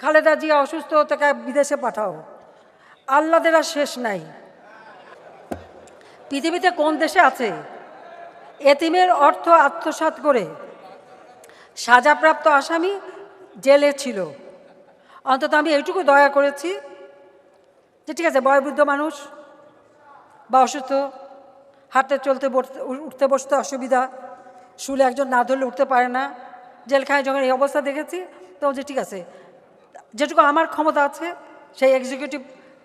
খালেদা জিয়া অসুস্থ তাকে বিদেশে পাঠাও। আল্লাদের আর শেষ নাই। পৃথিবীতে কোন দেশে আছে? এতিমের অর্থ আত্মসাৎ করে সাজাপ্রাপ্ত আসামি জেলে ছিল। অন্তত আমি এইটুকু দয়া করেছি যে ঠিক আছে, বয়োবৃদ্ধ মানুষ বা অসুস্থ, হাঁটতে চলতে উঠতে বসতে অসুবিধা, শুলে একজন না ধরলে উঠতে পারে না, জেলখানায় যখন এই অবস্থা দেখেছি তো যে ঠিক আছে যেটুকু আমার ক্ষমতা আছে, সেই এক্সিকিউটিভ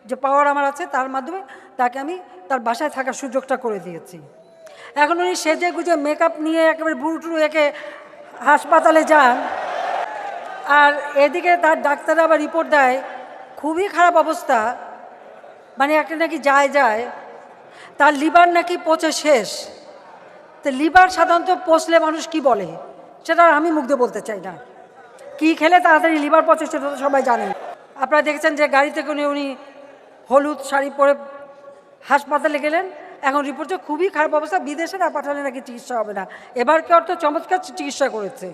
যে পাওয়ার আমার আছে, তার মাধ্যমে তাকে আমি তার বাসায় থাকার সুযোগটা করে দিয়েছি। এখন উনি সেজে গুজে মেকআপ নিয়ে একেবারে বুড়ো টুরু একে হাসপাতালে যান। আর এদিকে তার ডাক্তাররা আবার রিপোর্ট দেয়, খুবই খারাপ অবস্থা মানে একটা নাকি যায় যায়, তার লিভার নাকি পচে শেষ। তো লিভার সাধারণত পচলে মানুষ কি বলে, সেটা আমি দিয়ে বলতে চাই না। কি খেলে তাড়াতাড়ি লিভার পচে সেটা তো সবাই জানে আপনারা দেখেছেন যে গাড়ি থেকে উনি হলুদ শাড়ি পরে হাসপাতালে গেলেন। এখন রিপোর্টে খুবই খারাপ অবস্থা, বিদেশে না পাঠালে নাকি চিকিৎসা হবে না। এবার কি অর্থ চমৎকার চিকিৎসা করেছে।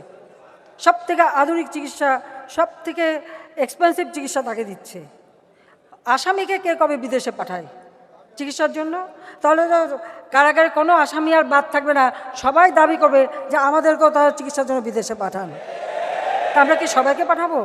সব থেকে আধুনিক চিকিৎসা সব থেকে এক্সপেন্সিভ চিকিৎসা তাকে দিচ্ছে। আসামিকে কে কবে বিদেশে পাঠায় চিকিৎসার জন্য? তাহলে তো কারাগারে কোনো আসামি আর বাদ থাকবে না। সবাই দাবি করবে যে আমাদেরকেও তারা চিকিৎসার জন্য বিদেশে পাঠান। তা আমরা কি সবাইকে পাঠাবো?